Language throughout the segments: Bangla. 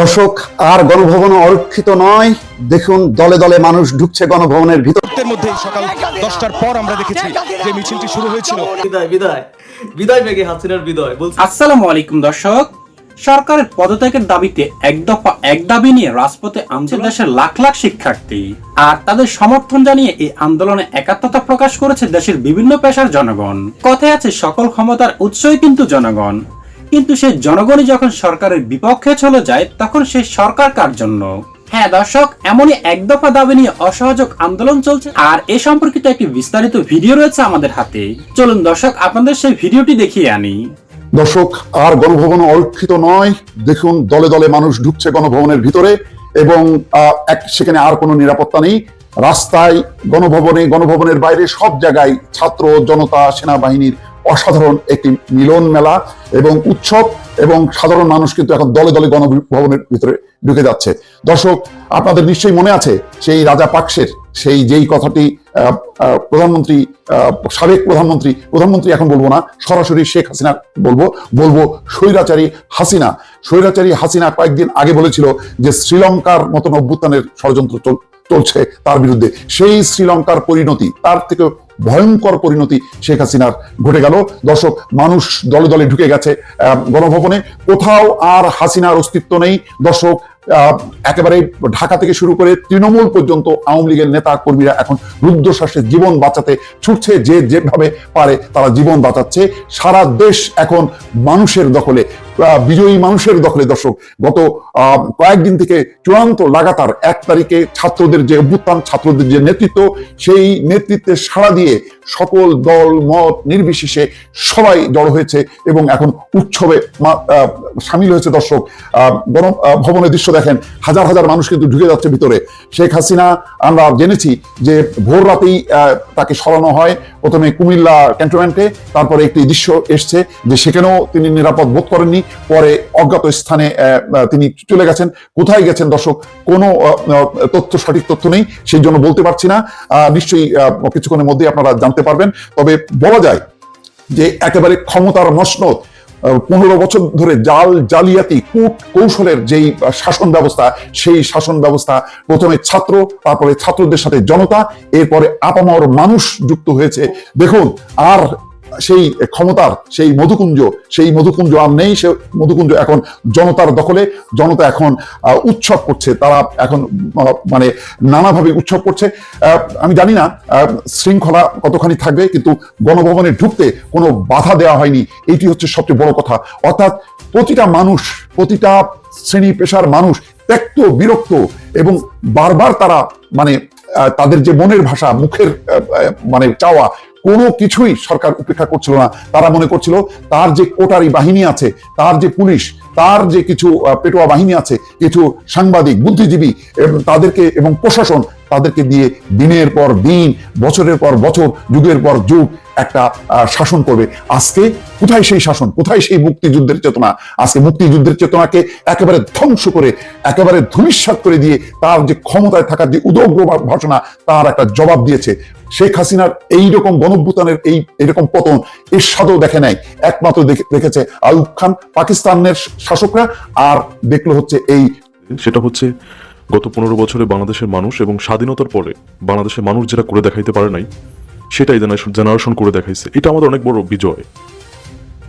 দর্শক আর গণভবন অরক্ষিত নয়। দেখুন দলে দলে মানুষ ঢুকছে গণভবনের ভিতর। মধ্যে সকাল দশটার পর আমরা দেখেছি যে মিছিলটি শুরু হয়েছিল। বিদায় বিদায়। বিদায় মেঘে হাসিনার বিদায় বলছি। আসসালামু আলাইকুম দর্শক। সরকারের পদত্যাগের দাবিতে এক দফা এক দাবি নিয়ে রাজপথে আনছে দেশের লাখ লাখ শিক্ষার্থী। আর তাদের সমর্থন জানিয়ে এই আন্দোলনে একাত্মতা প্রকাশ করেছে দেশের বিভিন্ন পেশার জনগণ। কথায় আছে সকল ক্ষমতার উৎসই কিন্তু জনগণ। কিন্তু সেই জনগণই যখন সরকারের বিপক্ষে চলে যায় তখন সেই সরকার কার জন্য? হ্যাঁ দর্শক এমনই এক দফা দাবি নিয়ে অসহযোগ আন্দোলন চলছে। আর এ সম্পর্কিত একটি বিস্তারিত ভিডিও রয়েছে আমাদের হাতে। চলুন দর্শক আপনাদের সেই ভিডিওটি দেখিয়ে আনি। দর্শক আর গণভবন অরক্ষিত নয়। দেখুন দলে দলে মানুষ ঢুকছে গণভবনের ভিতরে এবং আহ, সেখানে আর কোনো নিরাপত্তা নেই। রাস্তায় গণভবনে গণভবনের বাইরে সব জায়গায় ছাত্র জনতা সেনাবাহিনীর অসাধারণ একটি মিলন মেলা এবং উৎসব এবং সাধারণ মানুষ কিন্তু এখন দলে দলে গণভবনের ভিতরে ঢুকে যাচ্ছে। দর্শক, আপনাদের নিশ্চয়ই মনে আছে, সেই রাজা পাকসের সেই যেই কথাটি প্রধানমন্ত্রী সাবেক প্রধানমন্ত্রী প্রধানমন্ত্রী এখন বলব না, সরাসরি শেখ হাসিনা বলব বলব স্বৈরাচারী হাসিনা। স্বৈরাচারী হাসিনা কয়েকদিন আগে বলেছিল যে শ্রীলঙ্কার মতন অভ্যুত্থানের ষড়যন্ত্র চলছে তার বিরুদ্ধে। সেই শ্রীলঙ্কার পরিণতি, তার থেকে ভয়ঙ্কর পরিণতি শেখ হাসিনার ঘটে গেল। দর্শক, মানুষ দলে দলে ঢুকে গেছে গণভবনে। কোথাও আর হাসিনার অস্তিত্ব নেই। দর্শক একেবারে ঢাকা থেকে শুরু করে তৃণমূল পর্যন্ত আওয়ামী লীগের নেতা কর্মীরা এখন রুদ্ধশ্বাসে জীবন বাঁচাতে ছুটছে যে যেভাবে পারে তারা জীবন বাঁচাচ্ছে। সারা দেশ এখন মানুষের দখলে। বিজয়ী মানুষের দখলে। দর্শক গত কয়েকদিন থেকে চূড়ান্ত লাগাতার এক তারিখে ছাত্রদের যে অভ্যুত্থান ছাত্রদের যে নেতৃত্ব সেই নেতৃত্বে সাড়া দিয়ে সকল দল মত নির্বিশেষে সবাই জড়ো হয়েছে এবং এখন উৎসবে সামিল হয়েছে দর্শক। আহ, ভবনের দৃশ্য দেখেন হাজার হাজার মানুষ কিন্তু ঢুকে যাচ্ছে ভিতরে। শেখ হাসিনা আমরা জেনেছি যে ভোর রাতেই তাকে সরানো হয়। প্রথমে কুমিল্লা ক্যান্টনমেন্টে, তারপরে একটি দৃশ্য এসছে যে সেখানেও তিনি নিরাপদ বোধ করেননি। পরে অজ্ঞাত স্থানে তিনি চলে গেছেন। কোথায় গেছেন দর্শক? কোনো তথ্য, সঠিক তথ্য নেই, সেই জন্য বলতে পারছি না। নিশ্চয়ই কিছুক্ষণের মধ্যেই আপনারা জানতে পারবেন। তবে বলা যায় যে একেবারে ক্ষমতার মসনদ পনেরো বছর ধরে জাল জালিয়াতি কূট কৌশলের যেই শাসন ব্যবস্থা, সেই শাসন ব্যবস্থা প্রথমে ছাত্র, তারপরে ছাত্রদের সাথে জনতা, এরপরে আপামর মানুষ যুক্ত হয়েছে। দেখুন, আর সেই ক্ষমতার, সেই মধুকুঞ্জ সেই মধুকুঞ্জ আর নেই, সে মধুকুঞ্জ এখন জনতার দখলে, জনতা এখন উৎসব করছে, তারা এখন মানে নানাভাবে উৎসব করছে। আমি জানি না শৃঙ্খলা কতখানি থাকবে, কিন্তু গণভবনে ঢুকতে কোনো বাধা দেওয়া হয়নি, এটি হচ্ছে সবচেয়ে বড় কথা। অর্থাৎ প্রতিটা মানুষ, প্রতিটা শ্রেণি পেশার মানুষ ত্যক্ত, বিরক্ত এবং বারবার তারা মানে তাদের যে মনের ভাষা, মুখের মানে চাওয়া কোনো কিছুই সরকার উপেক্ষা করছিল না। তারা মনে করছিল, তার যে কোটারি বাহিনী আছে, তার যে পুলিশ, তার যে কিছু পেটোয়া বাহিনী আছে, কিছু সাংবাদিক, বুদ্ধিজীবী তাদেরকে, এবং প্রশাসন তাদেরকে দিয়ে দিনের পর দিন, বছরের পর বছর, যুগের পর যুগ একটা শাসন করবে। আজকে কোথায় সেই শাসন? কোথায় সেই মুক্তিযুদ্ধের চেতনা? আজকে মুক্তিযুদ্ধের চেতনাকে একেবারে ধ্বংস করে, একেবারে ধূলিসাৎ করে দিয়ে তার যে ক্ষমতায় থাকার যে উদগ্র ভাষণা, তার একটা জবাব দিয়েছে। শেখ হাসিনার এই রকম গণভ্যুত্থানের এই এরকম পতন এর স্বাদও দেখে নাই। একমাত্র দেখে- দেখেছে আউব খান পাকিস্তানের শাসকরা, আর দেখল হচ্ছে এই সেটা হচ্ছে গত পনেরো বছরে বাংলাদেশের মানুষ এবং স্বাধীনতার পরে বাংলাদেশের মানুষ যেটা করে দেখাইতে পারে নাই, সেটাই জেনারেশন করে দেখাইছে। এটা আমাদের অনেক বড় বিজয়।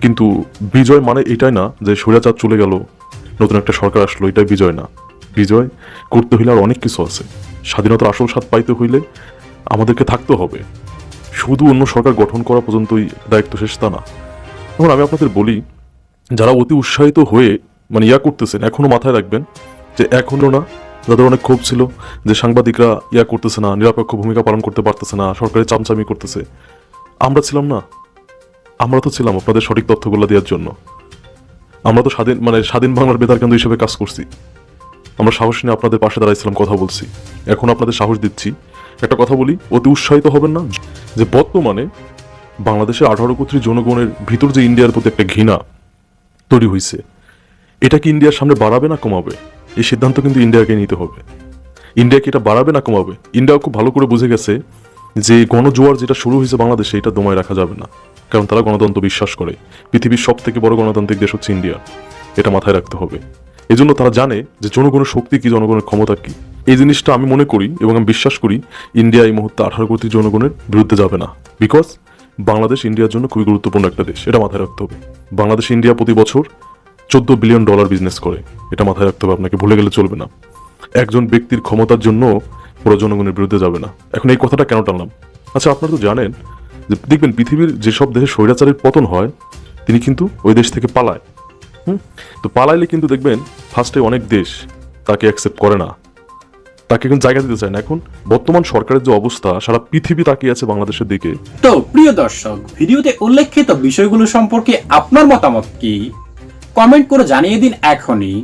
কিন্তু বিজয় মানে এটাই না যে স্বৈরাচার চলে গেল, নতুন একটা সরকার আসলো, এটাই বিজয় না। বিজয় করতে হইলে আর অনেক কিছু আছে। স্বাধীনতার আসল স্বাদ পাইতে হইলে আমাদেরকে থাকতে হবে। শুধু অন্য সরকার গঠন করা পর্যন্তই দায়িত্ব শেষ তা না। এখন আমি আপনাদের বলি, যারা অতি উৎসাহিত হয়ে মানে ইয়া করতেছেন, এখনও মাথায় রাখবেন যে এখনও না যাদের অনেক ক্ষোভ ছিল যে সাংবাদিকরা ইয়া করতেছে না, নিরপেক্ষ ভূমিকা পালন করতে পারতেছে না সরকারের চামচামি করতেছে। আমরা ছিলাম না। আমরা তো ছিলাম আপনাদের সঠিক তথ্যগুলো দেওয়ার জন্য। আমরা তো স্বাধীন মানে স্বাধীন বাংলার বেতার কেন্দ্র হিসেবে কাজ করছি। আমরা সাহস নিয়ে আপনাদের পাশে দাঁড়াইছিলাম, কথা বলছি। এখন আপনাদের সাহস দিচ্ছি। একটা কথা বলি, অতি উৎসাহিত হবেন না? যে বর্তমানে বাংলাদেশের আঠারো কোটি জনগণের ভিতর যে ইন্ডিয়ার প্রতি একটা ঘৃণা তৈরি হয়েছে এটা কি ইন্ডিয়ার সামনে বাড়াবে না কমাবে? এই সিদ্ধান্ত কিন্তু ইন্ডিয়াকে নিতে হবে। ইন্ডিয়াকে এটা বাড়াবে না কমাবে? ইন্ডিয়া খুব ভালো করে বুঝে গেছে যে গণজোয়ার যেটা শুরু হয়েছে বাংলাদেশে, এটা দমায় রাখা যাবে না। কারণ তারা গণতন্ত্র বিশ্বাস করে। পৃথিবীর সব থেকে বড় গণতান্ত্রিক দেশ হচ্ছে ইন্ডিয়া। এটা মাথায় রাখতে হবে। এজন্য তারা জানে যে জনগণের শক্তি কি, জনগণের ক্ষমতা কি। এই জিনিসটা আমি মনে করি এবং আমি বিশ্বাস করি ইন্ডিয়া এই মুহূর্তে আঠারো কোটি জনগণের বিরুদ্ধে যাবে না। বিকজ বাংলাদেশ ইন্ডিয়ার জন্য খুবই গুরুত্বপূর্ণ একটা দেশ। এটা মাথায় রাখতে হবে। বাংলাদেশ ইন্ডিয়া প্রতি বছর চোদ্দ বিলিয়ন ডলার বিজনেস করে। এটা মাথায় রাখতে হবে, আপনাকে ভুলে গেলে চলবে না। একজন ব্যক্তির ক্ষমতার জন্য পুরো জনগণের বিরুদ্ধে যাবে না। এখন এই কথাটা কেন টানলাম? আচ্ছা আপনারা তো জানেন যে, দেখবেন পৃথিবীর যেসব দেশে স্বৈরাচারের পতন হয়, তিনি কিন্তু ওই দেশ থেকে পালায়। হুম? তো পালাইলে কিন্তু দেখবেন ফার্স্টে অনেক দেশ তাকে অ্যাকসেপ্ট করে না। তাকে এখন জায়গা দিতে চায় না। এখন বর্তমান সরকারের যে অবস্থা, সারা পৃথিবী তাকিয়ে আছে বাংলাদেশের দিকে। তো প্রিয় দর্শক, ভিডিওতে উল্লেখিত বিষয়গুলো সম্পর্কে আপনার মতামত কি? কমেন্ট করে জানিয়ে দিন এখনই।